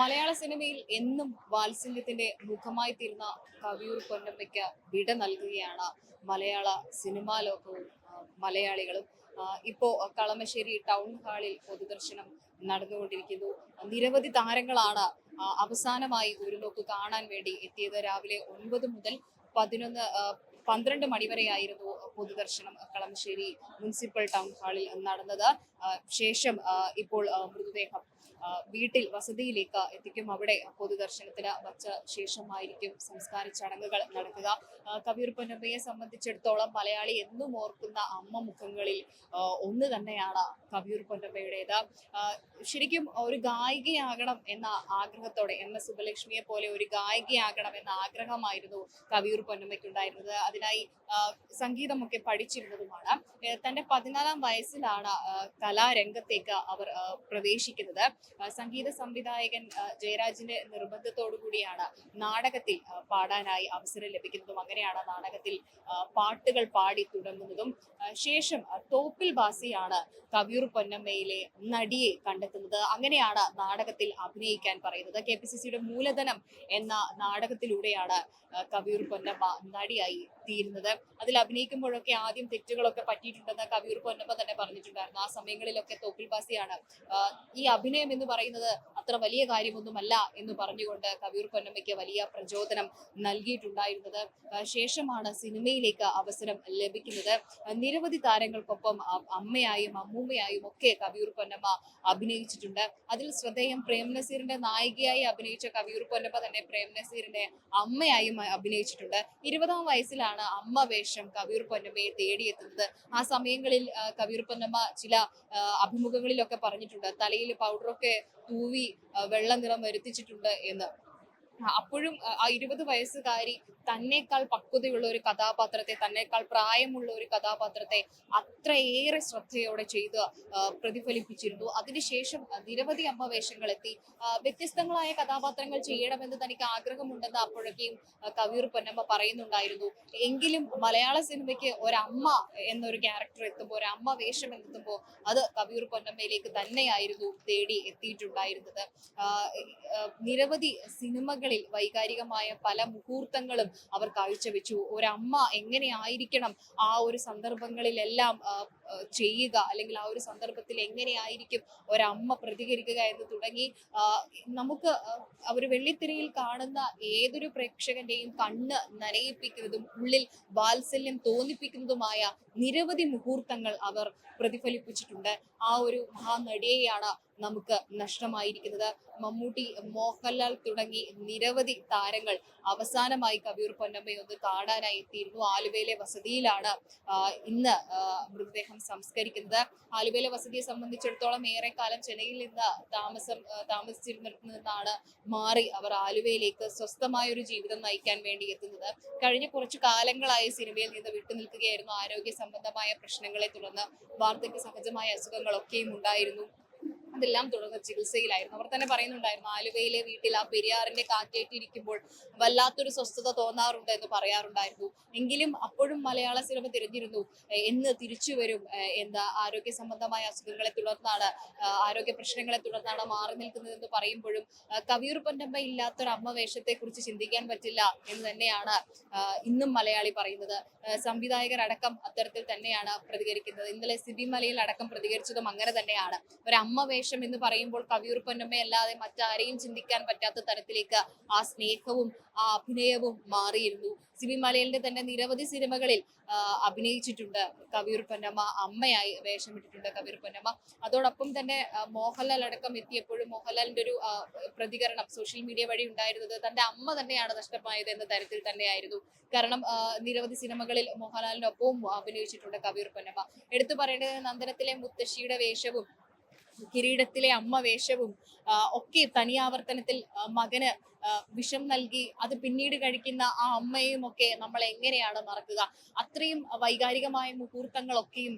മലയാള സിനിമയിൽ എന്നും വാത്സല്യത്തിന്റെ മുഖമായി തീർന്ന കവിയൂർ പൊന്നമ്മയ്ക്ക് വിട നൽകുകയാണ് മലയാള സിനിമാ ലോകവും മലയാളികളും. ഇപ്പോ കളമശ്ശേരി ടൗൺ ഹാളിൽ പൊതുദർശനം നടന്നുകൊണ്ടിരിക്കുന്നു. നിരവധി താരങ്ങളാണ് അവസാനമായി ഒരു നോക്ക് കാണാൻ വേണ്ടി എത്തിയത്. രാവിലെ ഒൻപത് മുതൽ പതിനൊന്ന് പന്ത്രണ്ട് മണിവരെയായിരുന്നു പൊതുദർശനം കളമശ്ശേരി മുനിസിപ്പൽ ടൗൺ ഹാളിൽ നടന്നത്. ശേഷം ഇപ്പോൾ മൃതദേഹം വീട്ടിൽ വസതിയിലേക്ക് എത്തിക്കും. അവിടെ പൊതുദർശനത്തിന് വച്ച ശേഷമായിരിക്കും സംസ്കാര ചടങ്ങുകൾ നടക്കുക. കവിയൂർ പൊന്നമ്മയെ സംബന്ധിച്ചിടത്തോളം മലയാളി എന്നും ഓർക്കുന്ന അമ്മ മുഖങ്ങളിൽ ഒന്ന് തന്നെയാണ് കവിയൂർ പൊന്നമ്മയുടേത്. ശരിക്കും ഒരു ഗായികയാകണം എന്ന ആഗ്രഹത്തോടെ എം എസ് സുബലക്ഷ്മിയെ പോലെ ഒരു ഗായികയാകണം എന്ന ആഗ്രഹമായിരുന്നു കവിയൂർ പൊന്നമ്മയ്ക്കുണ്ടായിരുന്നത്. അതിനായി സംഗീതമൊക്കെ പഠിച്ചിരുന്നതുമാണ്. തന്റെ പതിനാലാം വയസ്സിലാണ് കലാരംഗത്തേക്ക് അവർ പ്രവേശിക്കുന്നത്. സംഗീത സംവിധായകൻ ജയരാജിന്റെ നിർബന്ധത്തോടു കൂടിയാണ് നാടകത്തിൽ പാടാനായി അവസരം ലഭിക്കുന്നതും അങ്ങനെയാണ് നാടകത്തിൽ പാട്ടുകൾ പാടി തുടങ്ങുന്നതും. ശേഷം തോപ്പിൽ ബാസിയാണ് കവിയൂർ പൊന്നമ്മയിലെ നടിയെ കണ്ടെത്തുന്നത്. അങ്ങനെയാണ് നാടകത്തിൽ അഭിനയിക്കാൻ പറയുന്നത്. കെ പി സി സിയുടെ മൂലധനം എന്ന നാടകത്തിലൂടെയാണ് കവിയൂർ പൊന്നമ്മ നടിയായി തീരുന്നത്. അതിൽ അഭിനയിക്കുമ്പോഴൊക്കെ ആദ്യം തെറ്റുകളൊക്കെ പറ്റിയിട്ടുണ്ടെന്ന് കവിയൂർ പൊന്നമ്മ തന്നെ പറഞ്ഞിട്ടുണ്ടായിരുന്നു. ആ സമയങ്ങളിലൊക്കെ തോപ്പിൽ ബാസിയാണ് ഈ അഭിനയം എന്ന് പറയുന്നത് അത്ര വലിയ കാര്യമൊന്നുമല്ല എന്ന് പറഞ്ഞുകൊണ്ട് കവിയൂർ പൊന്നമ്മയ്ക്ക് വലിയ പ്രചോദനം നൽകിയിട്ടുണ്ടായിരുന്നത്. ശേഷമാണ് സിനിമയിലേക്ക് അവസരം ലഭിക്കുന്നത്. നിരവധി താരങ്ങൾക്കൊപ്പം അമ്മയായും അമ്മൂമ്മയായും ഒക്കെ കവിയൂർ പൊന്നമ്മ അഭിനയിച്ചിട്ടുണ്ട്. അതിൽ ശ്രദ്ധേയം പ്രേം നസീറിന്റെ നായികയായി അഭിനയിച്ച കവിയൂർ പൊന്നമ്മ തന്നെ പ്രേം നസീറിന്റെ അമ്മയായും അഭിനയിച്ചിട്ടുണ്ട്. ഇരുപതാം വയസ്സിലാണ് അമ്മ വേഷം കവിയൂർ പൊന്നമ്മയെ തേടിയെത്തുന്നത്. ആ സമയങ്ങളിൽ കവിയൂർ പൊന്നമ്മ ചില അഭിമുഖങ്ങളിലൊക്കെ പറഞ്ഞിട്ടുണ്ട്. തലയിൽ പൗഡറൊക്കെ തൂവി വെള്ള നിറം വരുത്തിച്ചിട്ടുണ്ട് എന്ന്. അപ്പോഴും ആ, ഇരുപത് വയസ്സുകാരി തന്നെക്കാൾ പക്വതയുള്ള ഒരു കഥാപാത്രത്തെ തന്നെക്കാൾ പ്രായമുള്ള ഒരു കഥാപാത്രത്തെ അത്രയേറെ ശ്രദ്ധയോടെ ചെയ്ത് പ്രതിഫലിപ്പിച്ചിരുന്നു. അതിനുശേഷം നിരവധി അമ്മ വേഷങ്ങൾ എത്തി വ്യത്യസ്തങ്ങളായ കഥാപാത്രങ്ങൾ ചെയ്യണമെന്ന് തനിക്ക് ആഗ്രഹമുണ്ടെന്ന് അപ്പോഴൊക്കെയും കവിയൂർ പൊന്നമ്മ പറയുന്നുണ്ടായിരുന്നു. എങ്കിലും മലയാള സിനിമയ്ക്ക് ഒരമ്മ എന്നൊരു ക്യാരക്ടർ എത്തുമ്പോൾ ഒരു അമ്മ വേഷം എത്തുമ്പോൾ അത് കവിയൂർ പൊന്നമ്മയിലേക്ക് തന്നെയായിരുന്നു തേടി എത്തിയിട്ടുണ്ടായിരുന്നത്. നിരവധി ആ, നിരവധി വൈകാരികമായ പല മുഹൂർത്തങ്ങളും അവർ കാഴ്ചവെച്ചു. ഒരമ്മ എങ്ങനെയായിരിക്കണം ആ ഒരു സന്ദർഭങ്ങളിലെല്ലാം ചെയ്യുക അല്ലെങ്കിൽ ആ ഒരു സന്ദർഭത്തിൽ എങ്ങനെയായിരിക്കും ഒരമ്മ പ്രതികരിക്കുക എന്ന് തുടങ്ങി നമുക്ക് അവർ വെള്ളിത്തിരയിൽ കാണുന്ന ഏതൊരു പ്രേക്ഷകന്റെയും കണ്ണ് നനയിപ്പിക്കുന്നതും ഉള്ളിൽ വാത്സല്യം തോന്നിപ്പിക്കുന്നതുമായ നിരവധി മുഹൂർത്തങ്ങൾ അവർ പ്രതിഫലിപ്പിച്ചിട്ടുണ്ട്. ആ ഒരു മഹാനടിയെയാണ് നമുക്ക് നഷ്ടമായിരിക്കുന്നത്. മമ്മൂട്ടി മോഹൻലാൽ തുടങ്ങി നിരവധി താരങ്ങൾ അവസാനമായി കവിയൂർ പൊന്നമ്മയെ ഒന്ന് കാണാനായി എത്തിയിരുന്നു. ആലുവയിലെ വസതിയിലാണ് ഇന്ന് ആ, മൃതദേഹം സംസ്കരിക്കുന്നത്. ആലുവയിലെ വസതിയെ സംബന്ധിച്ചിടത്തോളം ഏറെക്കാലം ചെന്നൈയിൽ നിന്ന് താമസം ആ, മാറി അവർ ആലുവയിലേക്ക് സ്വസ്ഥമായ ഒരു ജീവിതം നയിക്കാൻ വേണ്ടി എത്തുന്നത്. കഴിഞ്ഞ കുറച്ചു കാലങ്ങളായി സിനിമയിൽ നിന്ന് വിട്ടുനിൽക്കുകയായിരുന്നു. ആരോഗ്യ സംബന്ധമായ പ്രശ്നങ്ങളെ തുടർന്ന് വാർദ്ധക്യ സഹജമായ അസുഖങ്ങളൊക്കെയും ഉണ്ടായിരുന്നു. അതെല്ലാം തുടർന്ന് ചികിത്സയിലായിരുന്നു. അവർ തന്നെ പറയുന്നുണ്ടായിരുന്നു ആലുവയിലെ വീട്ടിൽ ആ പെരിയാറിന്റെ കാറ്റേറ്റിരിക്കുമ്പോൾ വല്ലാത്തൊരു സ്വസ്ഥത തോന്നാറുണ്ട് എന്ന് പറയാറുണ്ടായിരുന്നു. എങ്കിലും അപ്പോഴും മലയാള സിനിമ തിരഞ്ഞിരുന്നു. എന്ന് തിരിച്ചു വരും. എന്താ ആരോഗ്യ സംബന്ധമായ അസുഖങ്ങളെ തുടർന്നാണ് ആരോഗ്യ പ്രശ്നങ്ങളെ തുടർന്നാണ് മാറി നിൽക്കുന്നതെന്ന് പറയുമ്പോഴും കവിയൂർ പൊന്നമ്മ ഇല്ലാത്തൊരു അമ്മ വേഷത്തെ കുറിച്ച് ചിന്തിക്കാൻ പറ്റില്ല എന്ന് തന്നെയാണ് ഇന്നും മലയാളി പറയുന്നത്. സംവിധായകരടക്കം അത്തരത്തിൽ തന്നെയാണ് പ്രതികരിക്കുന്നത്. ഇന്നലെ സിബി മലയിൽ അടക്കം പ്രതികരിച്ചതും അങ്ങനെ തന്നെയാണ്. ഒരു അമ്മ വേഷം എന്ന് പറയുമ്പോൾ കവിയൂർ പൊന്നമ്മയല്ലാതെ മറ്റാരെയും ചിന്തിക്കാൻ പറ്റാത്ത തരത്തിലേക്ക് ആ സ്നേഹവും ആ അഭിനയവും മാറിയിരുന്നു. സിബി മലയലിന്റെ തന്നെ നിരവധി സിനിമകളിൽ അഭിനയിച്ചിട്ടുണ്ട്. കവിയൂർ പൊന്നമ്മ അമ്മയായി വേഷമിട്ടിട്ടുണ്ട് കവിയൂർ പൊന്നമ്മ. അതോടൊപ്പം തന്നെ മോഹൻലാൽ അടക്കം എത്തിയപ്പോഴും മോഹൻലാലിന്റെ ഒരു പ്രതികരണം സോഷ്യൽ മീഡിയ വഴി ഉണ്ടായിരുന്നത് തന്റെ അമ്മ തന്നെയാണ് നഷ്ടമായത് എന്ന തരത്തിൽ തന്നെയായിരുന്നു. കാരണം നിരവധി സിനിമകളിൽ മോഹൻലാലിനൊപ്പവും അഭിനയിച്ചിട്ടുണ്ട് കവിയൂർ പൊന്നമ്മ. എടുത്തു പറയേണ്ടത് നന്ദനത്തിലെ മുത്തശ്ശിയുടെ വേഷവും കിരീടത്തിലെ അമ്മ വേഷവും ഒക്കെ തനിയാവർത്തനത്തിൽ മകന് വിഷം നൽകി അത് പിന്നീട് കഴിക്കുന്ന ആ അമ്മയും ഒക്കെ നമ്മൾ എങ്ങനെയാണ് മറക്കുക? അത്രയും വൈകാരികമായ മുഹൂർത്തങ്ങളൊക്കെയും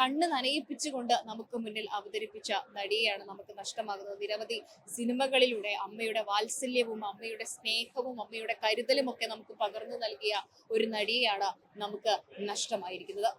കണ്ണ് നനയിപ്പിച്ചുകൊണ്ട് നമുക്ക് മുന്നിൽ അവതരിപ്പിച്ച നടിയെയാണ് നമുക്ക് നഷ്ടമാകുന്നത്. നിരവധി സിനിമകളിലൂടെ അമ്മയുടെ വാത്സല്യവും അമ്മയുടെ സ്നേഹവും അമ്മയുടെ കരുതലും ഒക്കെ നമുക്ക് പകർന്നു നൽകിയ ഒരു നടിയെയാണ് നമുക്ക് നഷ്ടമായിരിക്കുന്നത്.